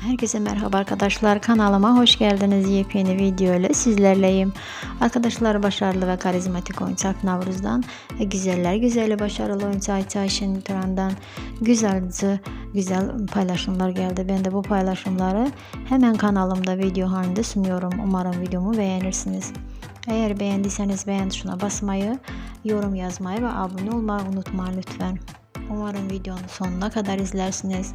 Herkese merhaba arkadaşlar. Kanalıma hoş geldiniz. Yepyeni video ile sizlerleyim. Arkadaşlar başarılı ve karizmatik oyuncu Navruz'dan güzeller güzeli başarılı oyuncu Ayça Ayşen Turan'dan güzelce güzel paylaşımlar geldi. Ben de bu paylaşımları hemen kanalımda video halinde sunuyorum. Umarım videomu beğenirsiniz. Eğer beğendiyseniz beğen tuşuna basmayı yorum yazmayı ve abone olmayı unutmayın lütfen. Umarım videonun sonuna kadar izlersiniz